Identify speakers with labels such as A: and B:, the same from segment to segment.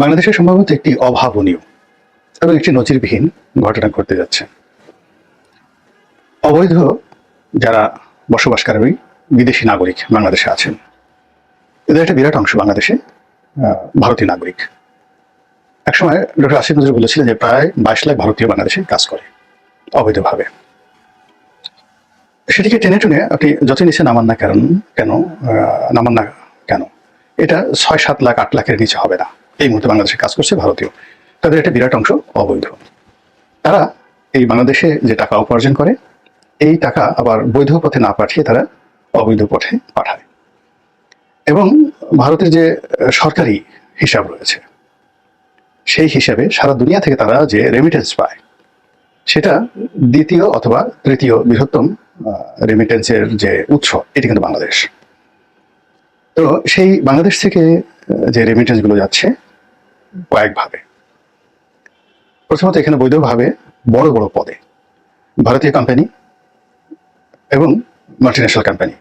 A: বাংলাদেশে সম্ভবত একটি অভাবনীয় এবং একটি নজিরবিহীন ঘটনা ঘটতে যাচ্ছে। অবৈধ যারা বসবাসকারী বিদেশি নাগরিক বাংলাদেশে আছেন, এদের একটা বিরাট অংশ বাংলাদেশে ভারতীয় নাগরিক। একসময় ডক্টর আসিফ নজরুল বলেছিলেন যে প্রায় বাইশ লাখ ভারতীয় বাংলাদেশে কাজ করে অবৈধভাবে। সেটিকে টেনে টুনে আপনি যতই নিচে নামান না কেন কেন নামান না কেন, এটা ছয় সাত লাখ, আট লাখের নিচে হবে না। এই মুহূর্তে বাংলাদেশে কাজ করছে ভারতীয়। তাদের একটা বিরাট অংশ অবৈধ। তারা এই বাংলাদেশে যে টাকা উপার্জন করে, এই টাকা আবার বৈধ পথে না পাঠিয়ে তারা অবৈধ পথে পাঠায়। এবং ভারতের যে সরকারি হিসাব রয়েছে, সেই হিসাবে সারা দুনিয়া থেকে তারা যে রেমিটেন্স পায়, সেটা দ্বিতীয় অথবা তৃতীয় বৃহত্তম রেমিটেন্সের যে উৎস, এটি কিন্তু বাংলাদেশ। তো সেই বাংলাদেশ থেকে যে রেমিটেন্সগুলো যাচ্ছে কয়েকভাবে। প্রথমত এখানে বৈধভাবে বড় বড় পদে ভারতীয় কোম্পানি এবং মাল্টিন্যাশনাল কোম্পানি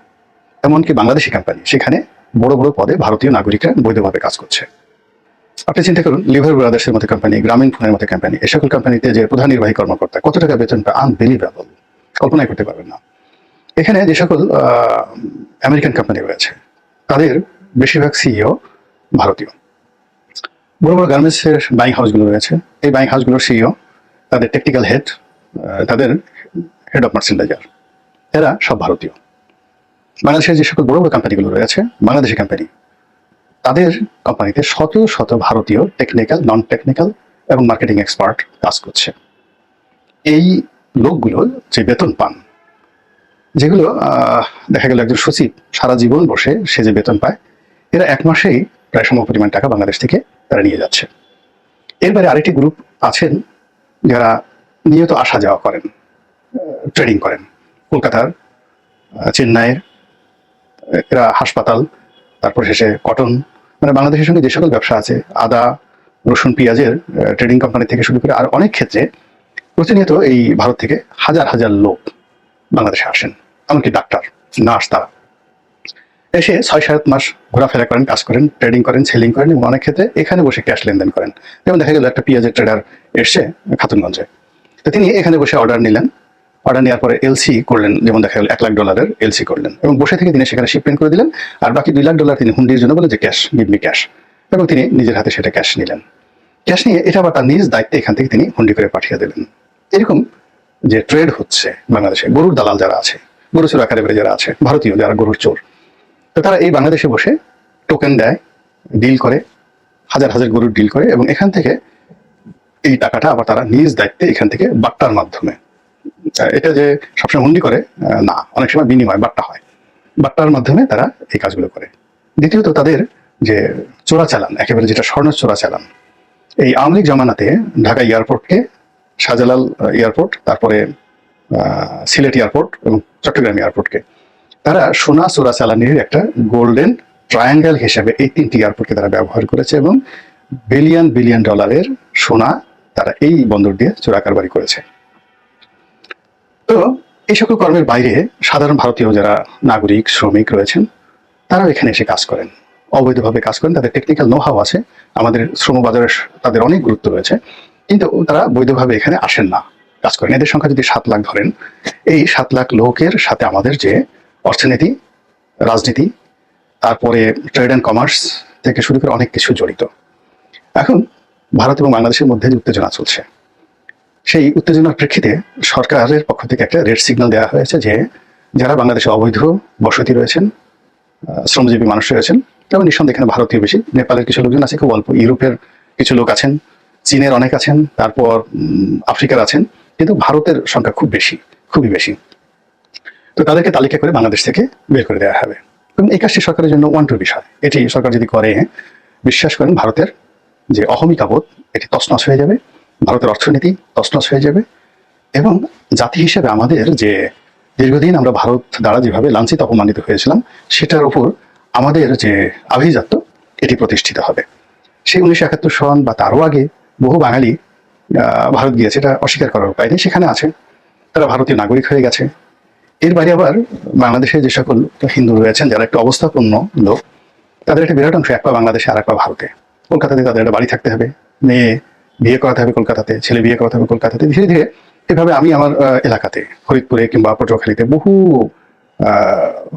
A: এমনকি বাংলাদেশি কোম্পানি সেখানে বড় বড় পদে ভারতীয় নাগরিকরা বৈধভাবে কাজ করছে। আপনি চিন্তা করুন লিভার ব্রাদার্সের মতো কোম্পানি গ্রামীণ ফোনের মতো কোম্পানি এ সকল কোম্পানিতে যে প্রধান নির্বাহী কর্মকর্তা, কত টাকা বেতন পায় আনবিলিভেবল কল্পনাই করতে পারবেন না। এখানে যে সকল আমেরিকান কোম্পানি রয়েছে, তাদের বেশিরভাগ সিইও ভারতীয়। বড় বড় গার্মেন্টসের বাইং হাউসগুলো রয়েছে। এই বাইং হাউসগুলোর সিইও তাদের টেকনিক্যাল হেড তাদের হেড অফ মার্চেন্ডাইজার এরা সব ভারতীয়। বাংলাদেশের যে সকল বড় বড় কোম্পানিগুলো রয়েছে, বাংলাদেশি কোম্পানি তাদের কোম্পানিতে শত শত ভারতীয় টেকনিক্যাল নন টেকনিক্যাল এবং মার্কেটিং এক্সপার্ট কাজ করছে। এই লোকগুলো যে বেতন পান, যেগুলো দেখা গেল একজন সচিব সারা জীবন বসে সে যে বেতন পায়, এরা এক মাসেই প্রায় সম পরিমাণ টাকা বাংলাদেশ থেকে তারা নিয়ে যাচ্ছে। এরপরে আরেকটি গ্রুপ আছেন যারা নিয়ত আসা যাওয়া করেন, ট্রেডিং করেন। কলকাতার চেন্নাইয়ের, এরা হাসপাতাল, তারপর শেষে কটন মানে বাংলাদেশের সঙ্গে যে সকল ব্যবসা আছে, আদা, রসুন, পেঁয়াজের ট্রেডিং কোম্পানি থেকে শুরু করে আর অনেক ক্ষেত্রে প্রতিনিয়ত এই ভারত থেকে হাজার হাজার লোক বাংলাদেশে আসেন। এমনকি ডাক্তার, নার্স তারা। এসে ছয় সাত মাস ঘোরাফেরা করেন, কাজ করেন ট্রেডিং করেন সেলিং করেন এবং অনেক ক্ষেত্রে এখানে বসে ক্যাশ লেনদেন করেন। যেমন দেখা গেল একটা পেঁয়াজের ট্রেডার এসছে খাতুনগঞ্জে। তো তিনি এখানে বসে অর্ডার নিলেন। অর্ডার নেওয়ার পরে এলসি করলেন, যেমন দেখা গেল এক লাখ ডলারের এলসি করলেন এবং বসে থেকে তিনি সেখানে শিপমেন্ট করে দিলেন আর বাকি দুই লাখ ডলার তিনি হুন্ডির জন্য বলে যে ক্যাশ গিভ মি ক্যাশ এবং তিনি নিজের হাতে সেটা ক্যাশ নিলেন। ক্যাশ নিয়ে এটা আবার তার নিজ দায়িত্বে এখান থেকে তিনি হুন্ডি করে পাঠিয়ে দিলেন। এরকম যে ট্রেড হচ্ছে বাংলাদেশে, গরুর দালাল যারা আছে, গরু চোর আকারে যারা আছে, ভারতীয় যারা গরুর চোর তো তারা এই বাংলাদেশে বসে টোকেন দেয় ডিল করে, হাজার হাজার গরুর ডিল করে এবং এখান থেকে এই টাকাটা আবার তারা নিজ দায়িত্বে এখান থেকে বাট্টার মাধ্যমে। এটা যে সবসময় হুন্ডি করে না, অনেক সময় বিনিময় বাট্টা হয়। বাট্টার মাধ্যমে তারা এই কাজগুলো করে। দ্বিতীয়ত তাদের যে চোরাচালান, একেবারে যেটা স্বর্ণ চোরাচালান, এই আওয়ামী লীগ জমানাতে ঢাকা এয়ারপোর্টকে শাহজালাল এয়ারপোর্ট, তারপরে সিলেট এয়ারপোর্ট এবং চট্টগ্রাম এয়ারপোর্টকে তারা সোনা চোরাচালানির একটা গোল্ডেন ট্রায়াঙ্গেল হিসেবে এই তিনটি এয়ারপোর্টকে তারা ব্যবহার করেছে এবং বিলিয়ন বিলিয়ন ডলারের সোনা তারা এই বন্দর দিয়ে চোরা চোরাকারবারি করেছে। তো এই সকল কর্মের বাইরে সাধারণ ভারতীয় যারা নাগরিক, শ্রমিক রয়েছেন, তারাও এখানে এসে কাজ করেন। অবৈধভাবে কাজ করেন, তাদের টেকনিক্যাল নোহাও আছে, আমাদের শ্রম বাজারে তাদের অনেক গুরুত্ব রয়েছে, কিন্তু তারা বৈধভাবে এখানে আসেন না, কাজ করেন। এদের সংখ্যা যদি সাত লাখ ধরেন, এই সাত লাখ লোকের সাথে আমাদের যে অর্থনীতি, রাজনীতি, তারপরে ট্রেড অ্যান্ড কমার্স থেকে শুরু করে অনেক কিছু জড়িত। এখন ভারত এবং বাংলাদেশের মধ্যে যে উত্তেজনা চলছে, সেই উত্তেজনার প্রেক্ষিতে সরকারের পক্ষ থেকে একটা রেড সিগন্যাল দেওয়া হয়েছে যে যারা বাংলাদেশে অবৈধ বসতি রয়েছেন শ্রমজীবী মানুষ রয়েছেন যেমন নিঃসন্দেহে এখানে ভারতীয় বেশি। নেপালের কিছু লোকজন আছে, খুব অল্প। ইউরোপের কিছু লোক আছেন, চীনের অনেক আছেন, তারপর আফ্রিকার আছেন, কিন্তু ভারতের সংখ্যা খুব বেশি, খুবই বেশি। তো তাদেরকে তালিকা করে বাংলাদেশ থেকে বের করে দেওয়া হবে। এবং এই কাজটি সরকারের জন্য ওয়ান টু বিষয়। এটি সরকার যদি করে, বিশ্বাস করেন ভারতের যে অহমিকাবোধ এটি তছনছ হয়ে যাবে, ভারতের অর্থনীতি তছনছ হয়ে যাবে এবং জাতি হিসেবে আমাদের যে দীর্ঘদিন আমরা ভারত দ্বারা যেভাবে লাঞ্ছিত, অপমানিত হয়েছিলাম, সেটার উপর আমাদের যে আভিজাত্য, এটি প্রতিষ্ঠিত হবে। সেই উনিশশো একাত্তর সন বা তারও আগে বহু বাঙালি ভারত গিয়েছে, এটা অস্বীকার করার উপায় নেই, সেখানে আছে। তারা ভারতীয় নাগরিক হয়ে গেছে। এর বাইরে আবার বাংলাদেশে যে সকল হিন্দু রয়েছেন, যারা একটু অবস্থাপন্ন লোক, তাদের একটা বিরাট অংশ এক পা বাংলাদেশে আর এক পা ভারতে। কলকাতাতে তাদের একটা বাড়ি থাকতে হবে, মেয়ে বিয়ে করাতে হবে কলকাতাতে, ছেলে বিয়ে করাতে হবে কলকাতাতে। ধীরে ধীরে এভাবে আমি আমার এলাকাতে, ফরিদপুরে কিংবা পটুয়াখালীতে বহু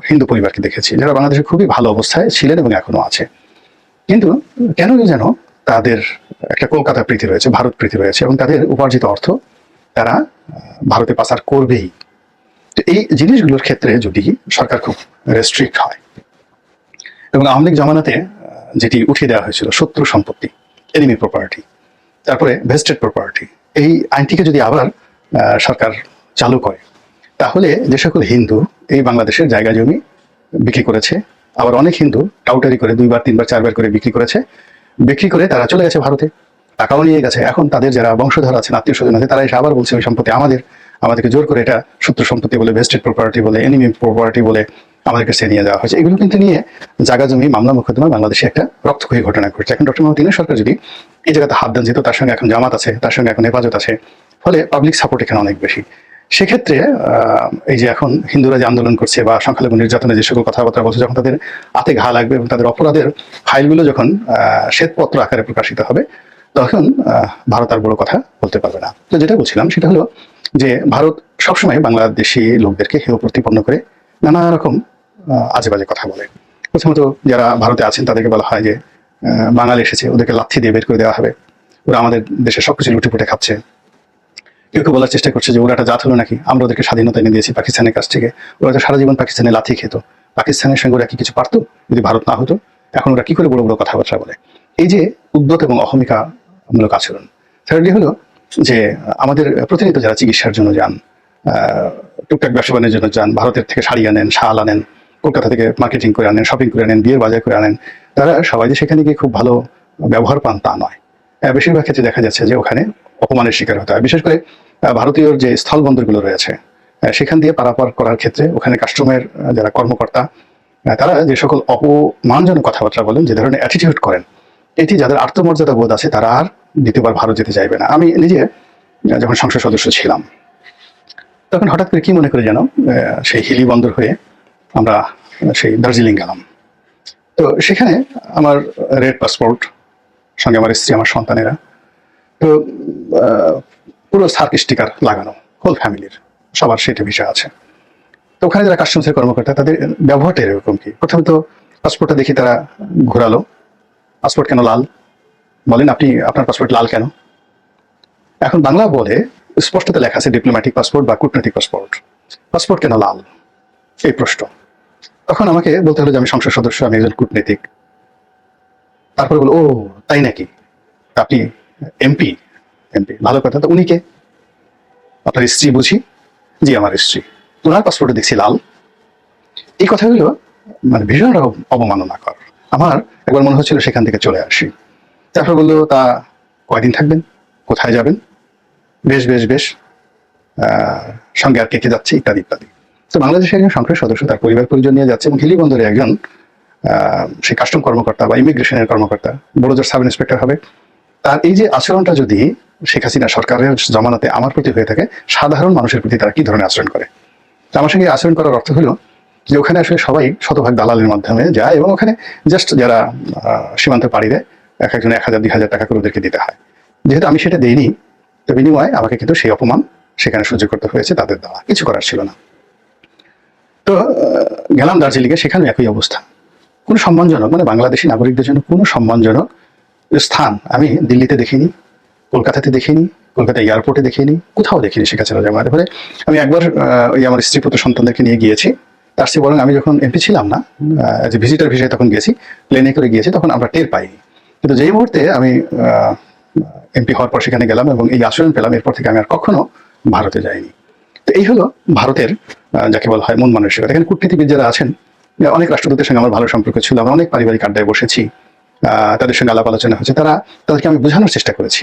A: হিন্দু পরিবারকে দেখেছি, যারা বাংলাদেশে খুবই ভালো অবস্থায় ছিলেন এবং এখনও আছে। কিন্তু কেন যেন তাদের একটা কলকাতা প্রীতি রয়েছে, ভারত প্রীতি রয়েছে এবং তাদের উপার্জিত অর্থ তারা ভারতে পাচার করবেই। এই জিনিসগুলোর ক্ষেত্রে যদি সরকার খুব রেস্ট্রিক্ট হয়, এবং আওয়ামী লীগ জমানাতে যেটি উঠিয়ে দেওয়া হয়েছিল, শত্রু সম্পত্তি এনিমি প্রপার্টি তারপরে ভেস্টেড প্রপার্টি এই আইনটিকে যদি আবার সরকার চালু করে, তাহলে যে সকল হিন্দু এই বাংলাদেশের জায়গা জমি বিক্রি করেছে, আবার অনেক হিন্দু টাউটারি করে দুইবার, তিনবার, চারবার করে বিক্রি করেছে, বিক্রি করে তারা চলে গেছে ভারতে, টাকাও নিয়ে গেছে। এখন তাদের যারা বংশধর আছেন আত্মীয় স্বজন আছে, তারা এসে আবার বলছে, ওই সম্পত্তি আমাদের। আমাদেরকে জোর করে এটা শত্রু সম্পত্তি বলে ভেস্টেড প্রপার্টি বলে এনিমি প্রপার্টি বলে আমাদের কাছে নিয়ে যাওয়া হয়েছে। এগুলো কিন্তু নিয়ে জায়গা জমি, মামলা মোকদ্দমা বাংলাদেশে একটা রক্তক্ষয়ী ঘটনা ঘটছে। এখন ডক্টর মোহাম্মদ সরকার যদি এই জায়গাতে হাত দেন, যেহেতু তার সঙ্গে এখন জামাত আছে, তার সঙ্গে এখন হেফাজত আছে, ফলে পাবলিক সাপোর্ট এখানে অনেক বেশি। সেক্ষেত্রে এই যে এখন হিন্দুরা যে আন্দোলন করছে বা সংখ্যালঘু নির্যাতনের যে সকল কথাবার্তা বলছে, যখন তাদের হাতে ঘা লাগবে এবং তাদের অপরাধের ফাইলগুলো যখন শ্বেতপত্র আকারে প্রকাশিত হবে তখন ভারত আর বড় কথা বলতে পারবে না। তো যেটা বলছিলাম সেটা হলো যে, ভারত সবসময় বাংলাদেশি লোকদেরকে হেয় প্রতিপন্ন করে নানা রকম আজে বাজে কথা বলে। প্রথমত যারা ভারতে আছেন তাদেরকে বলা হয় যে বাঙালি এসেছে, ওদেরকে লাথি দিয়ে বের করে দেওয়া হবে। ওরা আমাদের দেশে সবকিছু লুটে পুটে খাচ্ছে। কেউ কেউ বলার চেষ্টা করছে যে, ওরা একটা জাত হলো নাকি? আমরা ওদেরকে স্বাধীনতা এনে দিয়েছি পাকিস্তানের কাছ থেকে। ওরা তো সারা জীবন পাকিস্তানে লাথি খেত। পাকিস্তানের সঙ্গে ওরা কি কিছু পারতো? যদি ভারত না হতো, এখন ওরা কি করে বড় বড় কথাবার্তা বলে? এই যে উদ্যত এবং অহমিকামূলক আচরণ। থার্ডলি হলো যে, আমাদের প্রতিনিয়ত যারা চিকিৎসার জন্য যান টুকটাক ব্যবসা বাণিজ্যের জন্য যান, ভারতের থেকে শাড়ি আনেন, শাল আনেন, কলকাতা থেকে মার্কেটিং করে আনেন শপিং করে আনেন, বিয়ের বাজার করে আনেন, তারা সবাই যে সেখানে গিয়ে খুব ভালো ব্যবহার পান তা নয়। বেশিরভাগ ক্ষেত্রে দেখা যাচ্ছে যে ওখানে অপমানের শিকার হতে হয়। বিশেষ করে ভারতীয় যে স্থল বন্দরগুলো রয়েছে সেখান দিয়ে পারাপার করার ক্ষেত্রে ওখানে কাস্টমের যারা কর্মকর্তা তারা যে সকল অপমানজনক কথাবার্তা বলেন, যে ধরনের অ্যাটিটিউড করেন, এটি যাদের আত্মমর্যাদা বোধ আছে, তারা আর দ্বিতীয়বার ভারত যেতে চাইবে না। আমি নিজে যখন সংসদ সদস্য ছিলাম, তখন হঠাৎ করে কি মনে করে যেন সেই হিলি বন্দর হয়ে আমরা সেই দার্জিলিং গেলাম। তো সেখানে আমার রেড পাসপোর্ট, সঙ্গে আমার স্ত্রী, আমার সন্তানেরা, তো পুরো সার্ক স্টিকার লাগানো হোল ফ্যামিলির সবার সেটা বিষয় আছে। তো ওখানে যারা কাস্টমসের কর্মকর্তা, তাদের ব্যবহারটা এরকম কি? প্রথমে তো পাসপোর্টটা দেখি তারা ঘোরালো। পাসপোর্ট কেন লাল? বলেন, আপনি আপনার পাসপোর্ট লাল কেন? এখন বাংলা বলে স্পষ্টতে লেখা আছে ডিপ্লোম্যাটিক পাসপোর্ট বা কূটনৈতিক পাসপোর্ট পাসপোর্ট কেন লাল? এই প্রশ্ন। তখন আমাকে বলতে হলো যে, আমি সংসদ সদস্য, আমি একজন কূটনীতিক। তারপরে বলো ও, তাই নাকি? আপনি এমপি এমপি ভালো কথা। তো উনি কে? আপনার স্ত্রী বুঝি? জি, আমার স্ত্রী। ওনার পাসপোর্টে দেখছি লাল। এই কথাগুলো মানে ভীষণ রকম অবমাননা কর আমার একবার মনে হচ্ছিল সেখান থেকে চলে আসি। তারপর বলল, তা কয়দিন থাকবেন? কোথায় যাবেন? বেশ বেশ বেশ। সঙ্গে আর কে কে যাচ্ছে? ইত্যাদি ইত্যাদি। তো বাংলাদেশের একজন সংসদ সদস্য তার পরিবার পরিজন নিয়ে যাচ্ছে এবং হিলি বন্দরে একজন সেই কাস্টম কর্মকর্তা বা ইমিগ্রেশনের কর্মকর্তা বড়জোর সাব ইন্সপেক্টর হবে। তার এই যে আচরণটা যদি শেখ হাসিনা সরকারের জমানাতে আমার প্রতি হয়ে থাকে, সাধারণ মানুষের প্রতি তারা কি ধরনের আচরণ করে? তো আমার সঙ্গে আচরণ করার অর্থ হলো যে ওখানে আসলে সবাই শতভাগ দালালের মাধ্যমে যায় এবং ওখানে জাস্ট যারা সীমান্তে পাড়ি দেয় এক একজন এক হাজার, দুই হাজার টাকা করে ওদেরকে দিতে হয়। যেহেতু আমি সেটা দেইনি, তো বিনিময়ে আমাকে কিন্তু সেই অপমান সেখানে সহ্য করতে হয়েছে তাদের দ্বারা। কিছু করার ছিল না। তো গেলাম দার্জিলিংয়ে সেখানে একই অবস্থা। কোনো সম্মানজনক মানে বাংলাদেশি নাগরিকদের জন্য কোনো সম্মানজনক স্থান আমি দিল্লিতে দেখিনি, কলকাতাতে দেখিনি কলকাতা এয়ারপোর্টে দেখিনি, কোথাও দেখিনি শেখ হাসিনা ফলে আমি একবার ওই আমার স্ত্রী পুত্র সন্তানদেরকে নিয়ে গিয়েছি। তার চেয়ে বরং আমি যখন এমপি ছিলাম না যে ভিজিটার ভিসায় তখন গেছি প্লেনে করে গিয়েছি, তখন আমরা টের পাইনি। কিন্তু যেই মুহূর্তে আমি এমপি হওয়ার পর সেখানে গেলাম এবং এই আচরণ পেলাম, এরপর থেকে আমি আর কখনো ভারতে যাইনি। তো এই হলো ভারতের যাকে বলা হয় মন মানসিকতা। এখানে কূটনীতিবিদ যারা আছেন অনেক রাষ্ট্রদূতের সঙ্গে আমার ভালো সম্পর্ক ছিল। আমরা অনেক পারিবারিক আড্ডায় বসেছি তাদের সঙ্গে আলাপ আলোচনা হয়েছে। তারা, তাদেরকে আমি বোঝানোর চেষ্টা করেছি।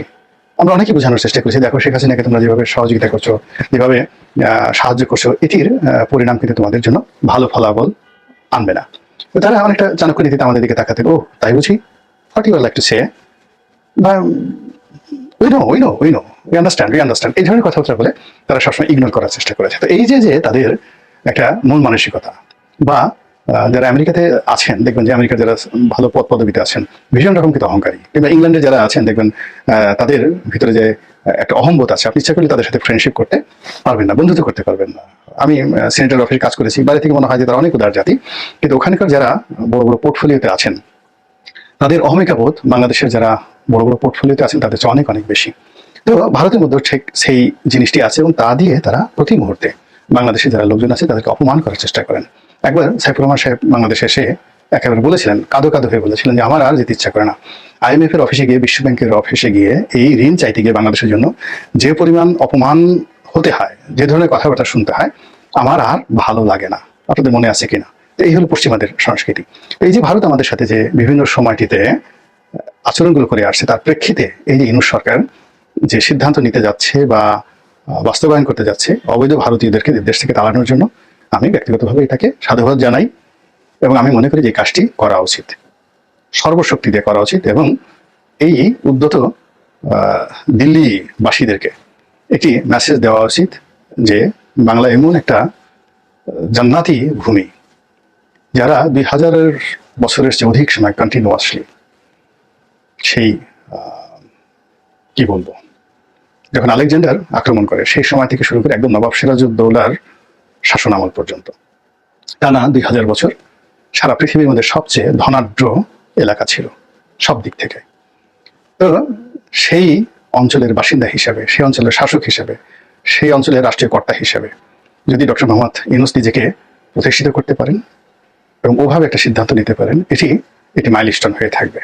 A: আমরা অনেকে বোঝানোর চেষ্টা করেছি, দেখো শেখ হাসিনাকে তোমরা যেভাবে সহযোগিতা করছ, যেভাবে সাহায্য করছ, এটির পরিণাম কিন্তু তোমাদের জন্য ভালো ফলাফল আনবে না। তারা অনেকটা চাণক্য নীতিতে আমাদের দিকে তাকাতে ও তাই বুঝি? লাইক টু সে বা we know we know we know we understand we understand এই ধরনের কথাবার্তা বলে তারা সবসময় ইগনোর করার চেষ্টা করেছে। তো এই যে যে তাদের একটা মন মানসিকতা বা যারা আমেরিকাতে আছেন, দেখবেন যে আমেরিকার যারা ভালো পদ পদবিতে আছেন, ভীষণ রকম কিন্তু অহংকারী। কিংবা ইংল্যান্ডে যারা আছেন, দেখবেন তাদের ভিতরে যে একটা অহম্বোধ আছে, আপনি ইচ্ছা করলে তাদের সাথে ফ্রেন্ডশিপ করতে পারবেন না, বন্ধুত্ব করতে পারবেন না। আমি সেন্ট্রাল অফিসে কাজ করেছি বাইরে থেকে মনে হয় যে তারা অনেক উদার জাতি, কিন্তু ওখানকার যারা বড় বড় পোর্টফোলিওতে আছেন তাদের অহমিকা বোধ বাংলাদেশের যারা বড় বড় পোর্টফোলিওতে আছেন, তাদের চেয়ে অনেক অনেক বেশি। তো ভারতের মধ্যে ঠিক সেই জিনিসটি আছে এবং তা দিয়ে তারা প্রতি মুহূর্তে বাংলাদেশের যারা লোকজন আছে, তাদেরকে অপমান করার চেষ্টা করেন। একবার সাইফুর রহমান সাহেব বাংলাদেশে এসে একেবারে বলেছিলেন, কাদো কাদো হয়ে বলেছিলেন যে, আমার আর যেতে ইচ্ছা করে না। আইএমএফ এর অফিসে গিয়ে, বিশ্ব ব্যাংকের অফিসে গিয়ে, এই ঋণ চাইতে গিয়ে বাংলাদেশের জন্য যে পরিমাণ অপমান হতে হয়, যে ধরনের কথাবার্তা শুনতে হয়, আমার আর ভালো লাগে না। আপনাদের মনে আছে কিনা? এই হলো পশ্চিমাদের সংস্কৃতি। এই যে ভারত আমাদের সাথে যে বিভিন্ন সময়টিতে আচরণগুলো করে আসছে, তার প্রেক্ষিতে এই যে ইনুস সরকার যে সিদ্ধান্ত নিতে যাচ্ছে বা বাস্তবায়ন করতে যাচ্ছে, অবৈধ ভারতীয়দেরকে দেশ থেকে তাড়ানোর জন্য, আমি ব্যক্তিগতভাবে এটাকে সাধুবাদ জানাই এবং আমি মনে করি যে কাজটি করা উচিত। সর্বশক্তি দিয়ে করা উচিত এবং এই উদ্যত দিল্লিবাসীদেরকে একটি মেসেজ দেওয়া উচিত যে বাংলা এমন একটা জান্নাতি ভূমি যারা দুই হাজারের বছরের চেয়ে অধিক সময় কন্টিনিউয়াসলি সেই কি বলব, যখন আলেকজান্ডার আক্রমণ করে, সেই সময় থেকে শুরু করে একদম নবাব সিরাজউদ্দৌলার শাসন আমল পর্যন্ত। টানা দুই হাজার বছর সারা পৃথিবীর মধ্যে সবচেয়ে ধনাঢ্য এলাকা ছিল, সব দিক থেকে। তো সেই অঞ্চলের বাসিন্দা হিসাবে, সেই অঞ্চলের শাসক হিসাবে, সেই অঞ্চলের রাষ্ট্রীয় কর্তা হিসাবে যদি ডক্টর মোহাম্মদ ইউনুস নিজেকে প্রতিষ্ঠিত করতে পারেন এবং ওভাবে একটা সিদ্ধান্ত নিতে পারেন এটি এটি মাইলস্টোন হয়ে থাকবে।